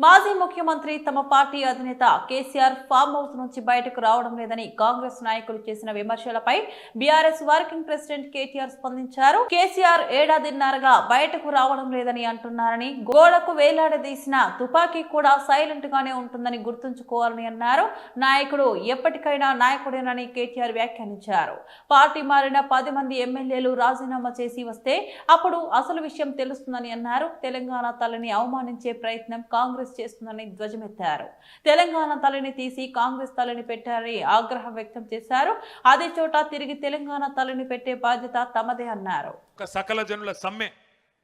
మాజీ ముఖ్యమంత్రి తమ పార్టీ అధినేత కేసీఆర్ ఫామ్ హౌస్ నుంచి బయటకు రావడం లేదని కాంగ్రెస్ నాయకులు చేసిన విమర్శలపై బీఆర్ఎస్ వర్కింగ్ ప్రెసిడెంట్ కేటీఆర్ స్పందించారు. కేసీఆర్ ఏడాదిన్నరగా బయటకు రావడం లేదని అంటున్నారని గోడకు వేలాడదీసిన తుపాకీ కూడా సైలెంట్ గానే ఉంటుందని గుర్తుంచుకోవాలని అన్నారు. నాయకుడు ఎప్పటికైనా నాయకుడేనని కేటీఆర్ వ్యాఖ్యానించారు. పార్టీ మారిన పది మంది ఎమ్మెల్యేలు రాజీనామా చేసి వస్తే అప్పుడు అసలు విషయం తెలుస్తుందని అన్నారు. తెలంగాణ తల్లిని అవమానించే ప్రయత్నం కాంగ్రెస్ చేస్తుందని ధ్వజమెత్తారు. తెలంగాణ తలని తీసి కాంగ్రెస్ తలని పెట్టారని ఆగ్రహం వ్యక్తం చేశారు. అదే చోట తిరిగి తెలంగాణ తలని పెట్టే బాధ్యత తమదే అన్నారు. ఒక సకల జనుల సమ్మె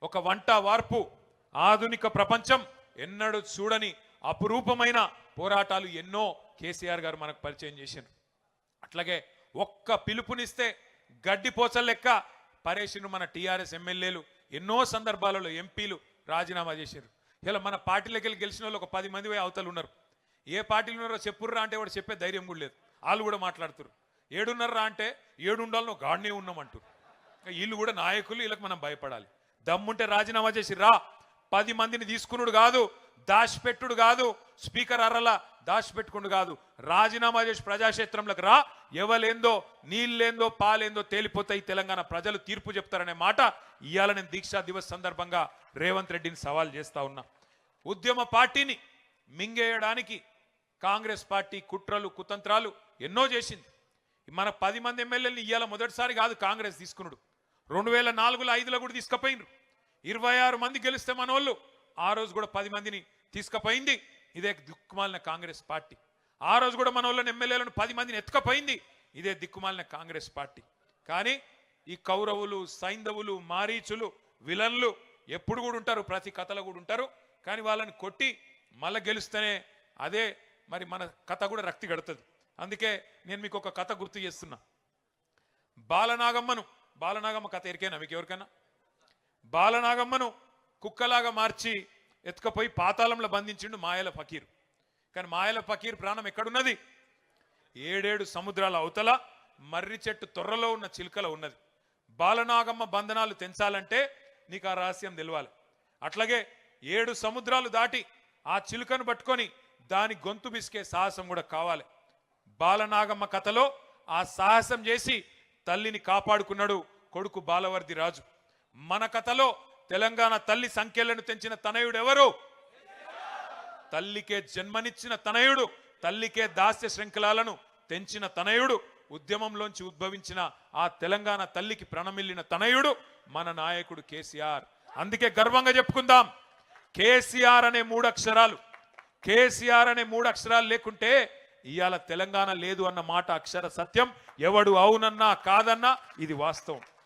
ఒక వంట వార్పు ఆధునిక ప్రపంచం ఎన్నడూ చూడని అపురూపమైన పోరాటాలు ఎన్నో కేసీఆర్ గారు మనకు పరిచయం చేశారు అట్లాగే ఒక్క పిలుపునిస్తే గడ్డిపోచల లెక్క పరేషిను మన టీఆర్ఎస్ ఎమ్మెల్యేలు ఎన్నో సందర్భాలలో ఎంపీలు రాజీనామా చేశారు ఇలా మన పార్టీలోకి వెళ్ళి గెలిచిన వాళ్ళు ఒక పది మంది పోయి అవతలు ఉన్నారు. ఏ పార్టీలు ఉన్నారో చెప్పుర్రా అంటే వాడు చెప్పే ధైర్యం కూడా లేదు. వాళ్ళు కూడా మాట్లాడుతారు ఏడున్నర్రా అంటే ఏడు ఉండాలని గాడినే ఉన్నామంటారు వీళ్ళు కూడా నాయకులు వీళ్ళకి మనం భయపడాలి. దమ్ముంటే రాజీనామా చేసి రా పది మందిని తీసుకున్నాడు కాదు దాచిపెట్టుడు కాదు స్పీకర్ అర్రల దాచిపెట్టుకుండు కాదు. రాజీనామా చేసి ప్రజాక్షేత్రంలోకి రా. ఎవలేందో నీళ్ళేందో పాలేందో తేలిపోతాయి తెలంగాణ ప్రజలు తీర్పు చెప్తారనే మాట ఇవాళ నేను దీక్షా దివస్ సందర్భంగా రేవంత్ రెడ్డిని సవాల్ చేస్తా ఉన్నా. ఉద్యమ పార్టీని మింగేయడానికి కాంగ్రెస్ పార్టీ కుట్రలు కుతంత్రాలు ఎన్నో చేసింది. మన పది మంది ఎమ్మెల్యేలు ఇవాళ మొదటిసారి కాదు కాంగ్రెస్ తీసుకున్నాడు రెండు వేల నాలుగులో ఐదులో కూడా తీసుకుపోయినరు ఇరవై ఆరు మంది గెలిస్తే మన వాళ్ళు ఆ రోజు కూడా పది మందిని తీసుకుపోయింది. ఇదే దిక్కుమాలిన కాంగ్రెస్ పార్టీ. ఆ రోజు కూడా మన వాళ్ళని ఎమ్మెల్యేలను పది మందిని ఎత్తుకపోయింది. ఇదే దిక్కుమాలిన కాంగ్రెస్ పార్టీ. కానీ ఈ కౌరవులు సైంధవులు మారీచులు విలన్లు ఎప్పుడు కూడా ఉంటారు ప్రతి కథలో కూడా ఉంటారు. కానీ వాళ్ళని కొట్టి మళ్ళీ గెలుస్తేనే అదే మరి మన కథ కూడా రక్తి గడుతుంది. అందుకే నేను మీకు ఒక కథ గుర్తు చేస్తున్నా. బాలనాగమ్మను బాలనాగమ్మ కథ ఎరికైనా మీకు ఎవరికైనా? బాలనాగమ్మను కుక్కలాగా మార్చి ఎత్తుకపోయి పాతాళంలో బంధించిండు మాయల ఫకీర్. కానీ మాయల ఫకీర్ ప్రాణం ఎక్కడున్నది? ఏడేడు సముద్రాల అవతల మర్రి చెట్టు తొర్రలో ఉన్న చిలుకలో ఉన్నది. బాలనాగమ్మ బంధనాలు తెంచాలంటే నీకు ఆ రహస్యం తెలవాలి. అట్లాగే ఏడు సముద్రాలు దాటి ఆ చిలుకను పట్టుకొని దాని గొంతు బిసికే సాహసం కూడా కావాలి. బాలనాగమ్మ కథలో ఆ సాహసం చేసి తల్లిని కాపాడుకున్నాడు కొడుకు బాలవర్ది రాజు. మన కథలో తెలంగాణ తల్లి సంఖ్యలను తెంచిన తనయుడు ఎవరు? తల్లికే జన్మనిచ్చిన తనయుడు తల్లికే దాస్య శృంఖలాలను తెంచిన తనయుడు ఉద్యమంలోంచి ఉద్భవించిన ఆ తెలంగాణ తల్లికి ప్రణమిల్లిన తనయుడు మన నాయకుడు కేసీఆర్. అందుకే గర్వంగా చెప్పుకుందాం. కేసీఆర్ అనే మూడు అక్షరాలు కేసీఆర్ అనే మూడు అక్షరాలు లేకుంటే ఇవాళ తెలంగాణ లేదు అన్న మాట అక్షర సత్యం. ఎవడు అవునన్నా కాదన్నా ఇది వాస్తవం.